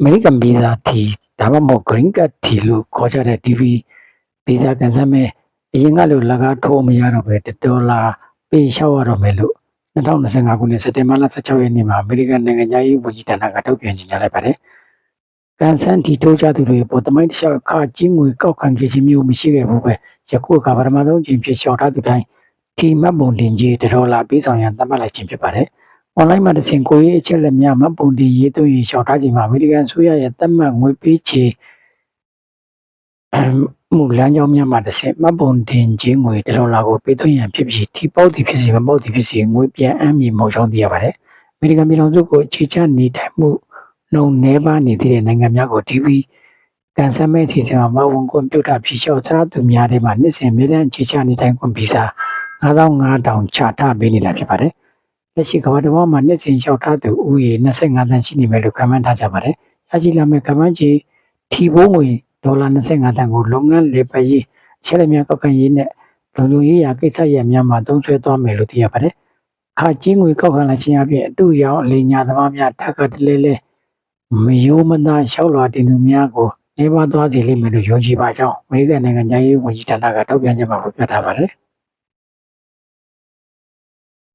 အမေရိကန်ဗီဇာတီဒါမှမဟုတ် green card တီလို့ခေါ်ကြတဲ့ DV ဗီဇာကန်ဆယ်မဲ့အရင်ကလိုလကားထိုးမရတော့ပဲ1ဒေါ်လာပေးလျှောက်ရတော့မယ်လို့2025ခုနှစ်စက်တင်ဘာလ16ရက်နေ့မှာအမေရိကန်နိုင်ငံသားရေးဝန်ကြီးဌာနကထုတ်ပြန်ကြေညာလိုက်ပါတယ်။ကန်ဆန်တီထိုးကြသူတွေပေါ်တမိုင်းတစ်လျှောက်အခကျင်းငွေကောက်ခံခဲ့ခြင်းမျိုးမရှိခဲ့ဘူးပဲယခုအခါပထမဆုံးအချိန်ဖြစ်လျှောက်ထားသူတိုင်းတီမတ်ပုံတင်ကြီး1ဒေါ်လာပေးဆောင်ရန်သတ်မှတ်လိုက်ခြင်းဖြစ်ပါတယ်။ online မှာတစ်ဆင့်ကိုရေးအချက်လက်များမှပုံတင်ရေးသွင်းရေးလျှောက်ထားခြင်းမှာအမေရိကန်အစိုးရရဲ့သတ်မှတ်ငွေပေးချေမှုလမ်းကြောင်းများမှာတစ်ဆင့်မှတ်ပုံတင်ခြင်းငွေတစ်ဒေါ်လာကိုပေးသွင်းရန်ဖြစ်ပြီးထိပေါက်သည်ဖြစ်စေမပေါက်သည်ဖြစ်စေငွေပြန်အမ်းမည်မဟုတ်ကြောင်းသိရပါတယ်။အမေရိကန်ပြည်ထောင်စုကိုအခြေချနေထိုင်မှုနှုန်းနှဲပါနေသည့်နိုင်ငံများကို DV ကန်ဆယ်မဲ့အစီအစဉ်မှာမဝန်ကွန်ပျူတာဖြေလျှောက်ထားသူများထဲမှာနှစ်စဉ်အမြဲတမ်းအခြေချနေထိုင်ခွင့်ဗီဇာ9500ချထားပေးနေတာဖြစ်ပါတယ်။ လက်ရှိကမ္ဘာတစ်ဝန်းမှာနှစ်စဉ်လျှောက်ထားသူဦးရေ25သန်းရှိနေမယ်လို့ခန့်မှန်းထားကြပါတယ်။ရရှိလာမယ့်ကမ္ဘာကြီးထီဘိုးငွေဒေါ်လာ25တန်ကိုလုပ်ငန်းလေပတ်ရေးအချက်လက်များကောက်ခံရေးနဲ့လုံခြုံရေးရာကိစ္စရပ်များမှာသုံးစွဲသွားမယ်လို့သိရပါတယ်။ခါချင်းငွေကောက်ခံလိုက်ခြင်းအပြင်အတူရောင်အလင်းညာသမားများတက်ကတလဲလဲမယိုးမသားလျှောက်လွှာတင်သူများကိုနေပါသွားစေလိမ့်မယ်လို့ယုံကြည်ပါကြောင်းအမေရိကန်နိုင်ငံသားရေးဝန်ကြီးဌာနကထုတ်ပြန်ချက်မှာဖော်ပြထားပါတယ်။